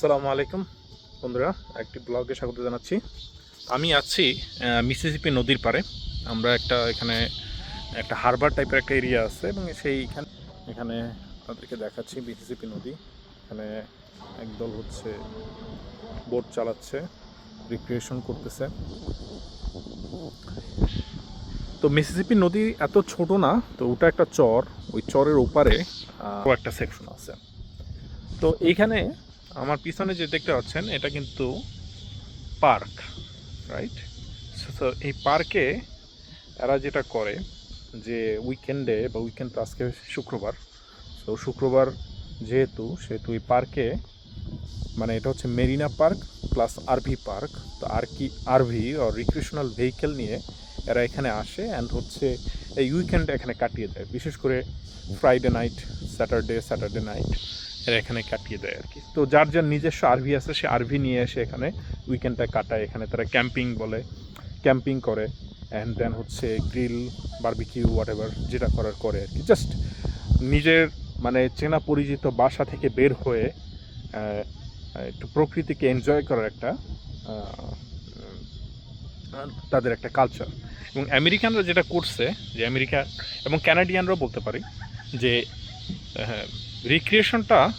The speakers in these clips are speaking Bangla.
আসসালামু আলাইকুম, বন্ধুরা। একটি ব্লগে স্বাগত জানাচ্ছি। আমি আছি মিসিসিপি নদীর পাড়ে। আমরা একটা এখানে একটা হারবার টাইপের একটা এরিয়া আছে এবং সেইখানে এখানে আপনাদেরকে দেখাচ্ছি মিসিসিপি নদী। এখানে একদল হচ্ছে বোট চালাচ্ছে রিক্রিয়েশন করতেছে। তো মিসিসিপি নদী এত ছোট না, তো ওটা একটা চর। ওই চরের ওপারে একটা সেকশন আছে। তো এইখানে আমার পিছনে যে দেখতে পাচ্ছেন, এটা কিন্তু পার্ক রাইট তো এই পার্কে এরা যেটা করে, যে উইকেন্ডে বা উইকেন্ড আজকে শুক্রবার তো শুক্রবার যেহেতু, সেহেতু এই পার্কে মানে এটা হচ্ছে Marina park plus RV park, তো আর কি আরভি আর রিক্রিয়েশনাল ভেহিকেল নিয়ে এরা এখানে আসে অ্যান্ড হচ্ছে এই উইকেন্ডে এখানে কাটিয়ে দেয়। বিশেষ করে Friday night Saturday Saturday night এরা এখানে কাটিয়ে দেয় আর কি। তো যার যার নিজস্ব আরভি আছে, সে আরভি নিয়ে এসে এখানে উইকেন্ডটা কাটায়। এখানে তারা ক্যাম্পিং বলে ক্যাম্পিং করে অ্যান্ড দেন হচ্ছে গ্রিল বারবিকিউ হোয়াট যেটা করার করে আর কি। জাস্ট নিজের মানে চেনা পরিচিত বাসা থেকে বের হয়ে একটু প্রকৃতিকে এনজয় করার একটা তাদের একটা কালচার এবং আমেরিকানরা যেটা করছে, যে আমেরিকা এবং ক্যানাডিয়ানরাও বলতে পারি, যে রিক্রিয়েশনটা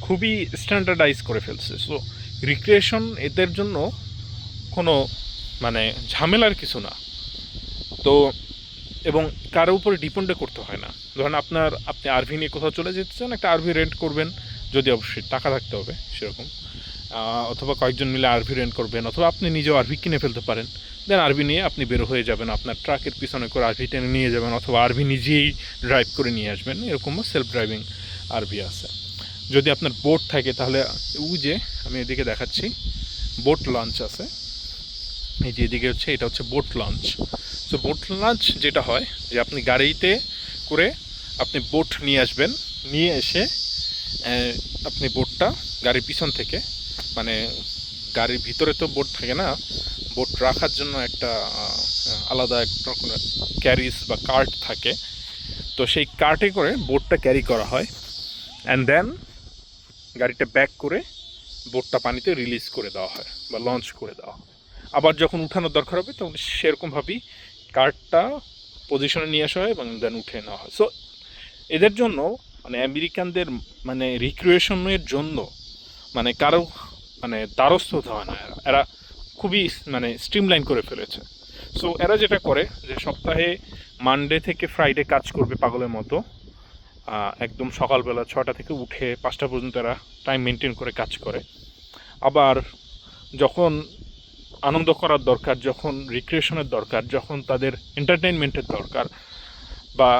খুবই স্ট্যান্ডার্ডাইজ করে ফেলছে। সো রিক্রিয়েশন এদের জন্য কোনো মানে ঝামেলার কিছু না। তো, এবং কারও উপরে ডিপেন্ডে করতে হয় না। ধরেন আপনার, আপনি আরভি নিয়ে কোথাও চলে যেতে চান, একটা আরভি রেন্ট করবেন, যদি অবশ্যই টাকা থাকতে হবে, সেরকম। অথবা কয়েকজন মিলে আরভি রেন্ট করবেন, অথবা আপনি নিজেও আরভি কিনে ফেলতে পারেন। দেন আরভি নিয়ে আপনি বের হয়ে যাবেন, আপনার ট্রাকের পিছনে করে আরভি টেনে নিয়ে যাবেন, অথবা আরভি নিজেই ড্রাইভ করে নিয়ে আসবেন, এরকমও সেলফ ড্রাইভিং আরভি আছে। যদি আপনার বোট থাকে তাহলে ওই যে আমি এদিকে দেখাচ্ছি বোট লঞ্চ আছে। এই যে এদিকে হচ্ছে, এটা হচ্ছে বোট লঞ্চ তো বোট লঞ্চ যেটা হয়, যে আপনি গাড়িতে করে আপনি বোট নিয়ে আসবেন, নিয়ে এসে আপনি বোটটা গাড়ির পিছন থেকে মানে গাড়ির ভিতরে তো বোট থাকে না বোট রাখার জন্য একটা আলাদা এক রকমের ক্যারিস বা কার্ট থাকে। তো সেই কার্টে করে বোটটা ক্যারি করা হয়। অ্যান্ড দেন গাড়িটা ব্যাক করে বোটটা পানিতে রিলিজ করে দেওয়া হয় বা লঞ্চ করে দেওয়া হয়। আবার যখন উঠানোর দরকার হবে, তখন সেরকমভাবেই কার্ডটা পজিশনে নিয়ে আসা হয় এবং দেন উঠে নেওয়া হয়। সো এদের জন্য মানে আমেরিকানদের মানে রিক্রিয়েশনের জন্য মানে কারও মানে দ্বারস্থ হতে হয় না এরা। এরা খুবই মানে স্ট্রিমলাইন করে ফেলেছে। সো এরা যেটা করে, যে সপ্তাহে মানডে থেকে ফ্রাইডে কাজ করবে পাগলের মতো। একদম সকালবেলা ছটা থেকে উঠে পাঁচটা পর্যন্ত এরা টাইম মেনটেন করে কাজ করে। আবার যখন আনন্দ করার দরকার, যখন রিক্রিয়েশনের দরকার, যখন তাদের এন্টারটেনমেন্টের দরকার বা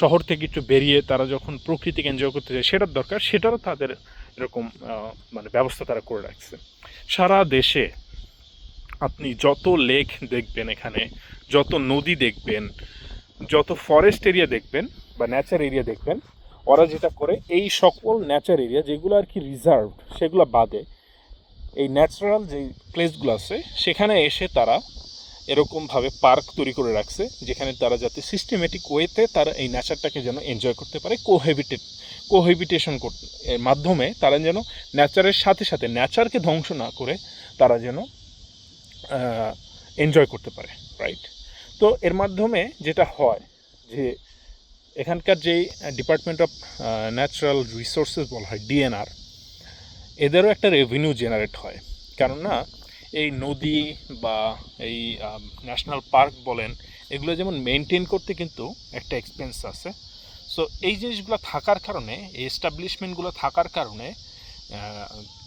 শহর থেকে একটু বেরিয়ে তারা যখন প্রকৃতিকে এনজয় করতে যায়, সেটার দরকার, সেটারও তাদের এরকম মানে ব্যবস্থা তারা করে রাখছে। সারা দেশে আপনি যত লেক দেখবেন এখানে, যত নদী দেখবেন, যত ফরেস্ট এরিয়া দেখবেন বা ন্যাচার এরিয়া দেখবেন, ওরা যেটা করে, এই সকল ন্যাচার এরিয়া যেগুলো আর কি রিজার্ভ সেগুলো বাদে, এই ন্যাচারাল যে প্লেসগুলো আছে, সেখানে এসে তারা এরকমভাবে পার্ক তৈরি করে রাখছে, যেখানে তারা যাতে সিস্টেমেটিক ওয়েতে তারা এই নেচারটাকে যেন এনজয় করতে পারে কোহেবিটেড কোহেবিটেশন করতে এর মাধ্যমে তারা যেন ন্যাচারের সাথে সাথে ন্যাচারকে ধ্বংস না করে তারা যেন এনজয় করতে পারে রাইট তো এর মাধ্যমে যেটা হয় যে এখানকার যেই ডিপার্টমেন্ট অফ ন্যাচারাল রিসোর্সেস বলা হয় ডিএনআর এদেরও একটা রেভিনিউ জেনারেট হয়। কেননা, এই নদী বা এই ন্যাশনাল পার্ক বলেন, এগুলো যেমন মেনটেন করতে কিন্তু একটা এক্সপেন্স আছে। সো এই জিনিসগুলো থাকার কারণে, এই এস্টাবলিশমেন্টগুলো থাকার কারণে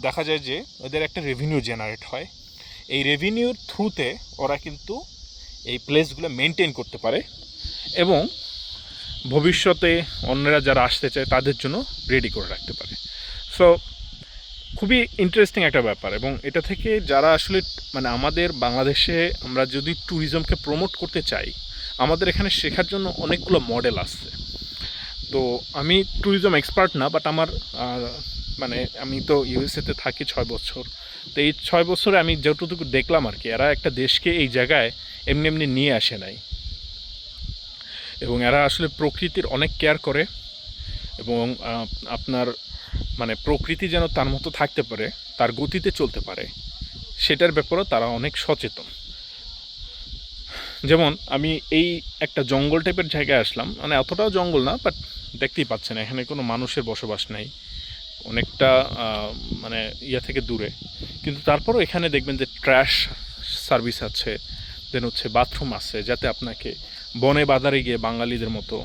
দেখা যায় যে, ওদের একটা রেভিনিউ জেনারেট হয়। এই রেভিনিউর থ্রুতে ওরা কিন্তু এই প্লেসগুলো মেনটেন করতে পারে। এবং ভবিষ্যতে অন্যরা যারা আসতে চায়, তাদের জন্য রেডি করে রাখতে পারে। সো খুবই ইন্টারেস্টিং একটা ব্যাপার এবং এটা থেকে যারা আসলে মানে আমাদের বাংলাদেশে আমরা যদি ট্যুরিজমকে প্রমোট করতে চাই, আমাদের এখানে শেখার জন্য অনেকগুলো মডেল আসছে। তো আমি ট্যুরিজম এক্সপার্ট না বাট আমার মানে আমি তো ইউএসএতে থাকি ছয় বছর। তো এই ছয় বছরে আমি যতটুকু দেখলাম আর কি, এরা একটা দেশকে এই জায়গায় এমনি এমনি নিয়ে আসে নাই। এবং এরা আসলে প্রকৃতির অনেক কেয়ার করে এবং আপনার মানে প্রকৃতি যেন তার মতো থাকতে পারে, তার গতিতে চলতে পারে, সেটার ব্যাপারেও তারা অনেক সচেতন। যেমন, আমি এই একটা জঙ্গল টাইপের জায়গায় আসলাম মানে অতটাও জঙ্গল না বাট দেখতেই পাচ্ছেন, এখানে কোনো মানুষের বসবাস নেই, অনেকটা মানে ইয়া থেকে দূরে। কিন্তু তারপরও এখানে দেখবেন যে ট্র্যাশ সার্ভিস আছে দেন হচ্ছে বাথরুম আছে, যাতে আপনাকে বনে বাজারে গিয়ে বাঙালিদের মতো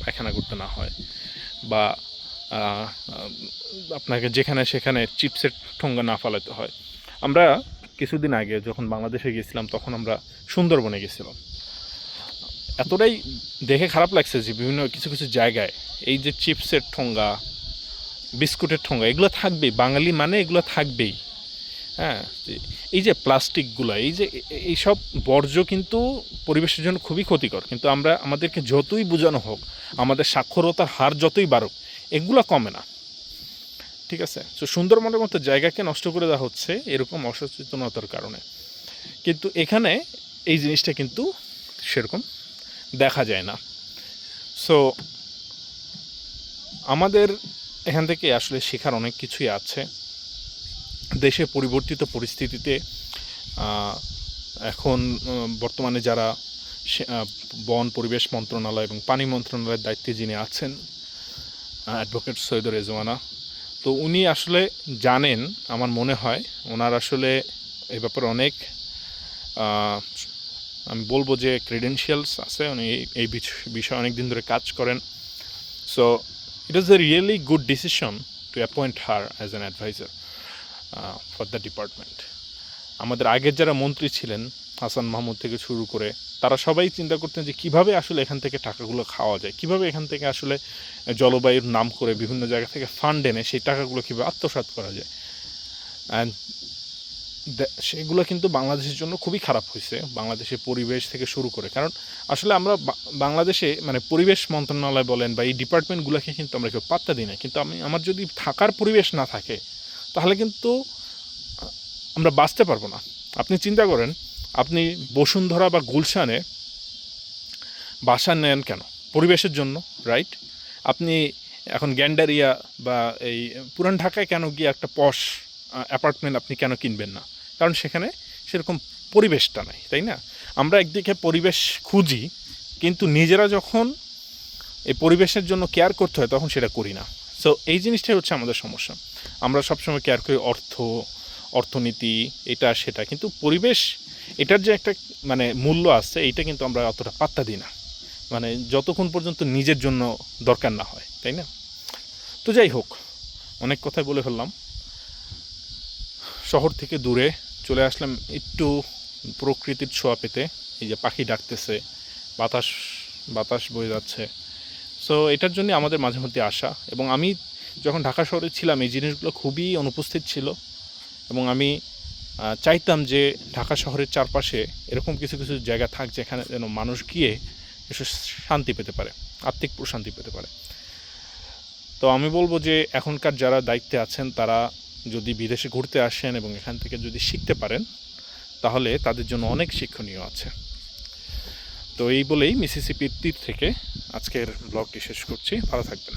পায়খানা করতে না হয় বা আপনাকে যেখানে সেখানে চিপসের ঠোঙ্গা না ফালাতে হয়। আমরা কিছুদিন আগে যখন বাংলাদেশে গেছিলাম তখন আমরা সুন্দরবনে গেছিলাম এতটাই দেখে খারাপ লাগছে যে বিভিন্ন কিছু কিছু জায়গায় এই যে চিপসের ঠোঙ্গা, বিস্কুটের ঠোঙ্গা, এগুলো থাকবেই। বাঙালি মানে এগুলো থাকবেই। হ্যাঁ এই যে প্লাস্টিকগুলো, এই যে এইসব বর্জ্য কিন্তু পরিবেশের জন্য খুবই ক্ষতিকর। কিন্তু আমরা, আমাদেরকে যতই বোঝানো হোক, আমাদের সাক্ষরতার হার যতই বাড়ুক, এগুলো কমে না। ঠিক আছে? তো সুন্দরবনের মতো জায়গাকে নষ্ট করে দেওয়া হচ্ছে এরকম অসচেতনতার কারণে। কিন্তু এখানে এই জিনিসটা কিন্তু সেরকম দেখা যায় না। সো আমাদের এখান থেকে আসলে শেখার অনেক কিছুই আছে। দেশে পরিবর্তিত পরিস্থিতিতে এখন বর্তমানে যারা বন পরিবেশ মন্ত্রণালয় এবং পানি মন্ত্রণালয়ের দায়িত্বে যিনি আছেন অ্যাডভোকেট সৈয়দ রেজওয়ানা, তো উনি আসলে জানেন, আমার মনে হয়, ওনার আসলে এ ব্যাপারে অনেক আমি বলব যে ক্রেডেনশিয়ালস আছে, উনি এই- এই বিষ- বিষয়ে অনেক দিন ধরে কাজ করেন। So it is a really good decision to appoint her as an adviser for the department আমাদের আগের যারা মন্ত্রী ছিলেন, হাসান মাহমুদ থেকে শুরু করে, তারা সবাই চিন্তা করতেন যে কীভাবে আসলে এখান থেকে টাকাগুলো খাওয়া যায়, কীভাবে এখান থেকে আসলে জলবায়ুর নাম করে বিভিন্ন জায়গা থেকে ফান্ড এনে সেই টাকাগুলো কীভাবে আত্মসাৎ করা যায়। অ্যান্ড সেগুলো কিন্তু বাংলাদেশের জন্য খুবই খারাপ হয়েছে, বাংলাদেশের পরিবেশ থেকে শুরু করে। কারণ আসলে আমরা বাংলাদেশে মানে পরিবেশ মন্ত্রণালয় বলেন বা এই ডিপার্টমেন্টগুলোকে কিন্তু আমরা কেউ পাত্তা দিই না। কিন্তু আমি, আমার যদি থাকার পরিবেশ না থাকে তাহলে কিন্তু আমরা বাঁচতে পারব না। আপনি চিন্তা করেন, আপনি বসুন্ধরা বা গুলশানে বাসা নেন কেন? পরিবেশের জন্য রাইট আপনি এখন গ্যান্ডারিয়া বা এই পুরান ঢাকায় কেন গিয়ে একটা পশ অ্যাপার্টমেন্ট আপনি কেন কিনবেন না? কারণ সেখানে সেরকম পরিবেশটা নাই, তাই না? আমরা একদিকে পরিবেশ খুঁজি, কিন্তু নিজেরা যখন এই পরিবেশের জন্য কেয়ার করতে হয়, তখন সেটা করি না। সো এই জিনিসটাই হচ্ছে আমাদের সমস্যা। আমরা সবসময় কেয়ার করি অর্থ, অর্থনীতি, এটা, সেটা। কিন্তু পরিবেশ, এটার যে একটা মানে মূল্য আছে, এইটা কিন্তু আমরা অতটা পাত্তা দিই না। মানে যতক্ষণ পর্যন্ত নিজের জন্য দরকার না হয়, তাই না? তো যাই হোক, অনেক কথাই বলে ফেললাম। শহর থেকে দূরে চলে আসলাম একটু প্রকৃতির ছোঁয়া পেতে। এই যে পাখি ডাকতেছে, বাতাস বাতাস বয়ে যাচ্ছে। সো এটার জন্য আমাদের মাঝে মধ্যে আসা। এবং আমি যখন ঢাকা শহরে ছিলাম, এই জিনিসগুলো খুবই অনুপস্থিত ছিল এবং আমি চাইতাম যে ঢাকা শহরের চারপাশে এরকম কিছু কিছু জায়গা থাক যেখানে যেন মানুষ গিয়ে একটু শান্তি পেতে পারে, আত্মিক প্রশান্তি পেতে পারে। তো আমি বলব যে এখনকার যারা দায়িত্বে আছেন, তারা যদি বিদেশে ঘুরতে আসেন এবং এখান থেকে যদি শিখতে পারেন, তাহলে তাদের জন্য অনেক শিক্ষণীয় আছে। তো এই বলেই মিসিসিপির তীর থেকে আজকের ব্লগটি শেষ করছি। ভালো থাকবেন।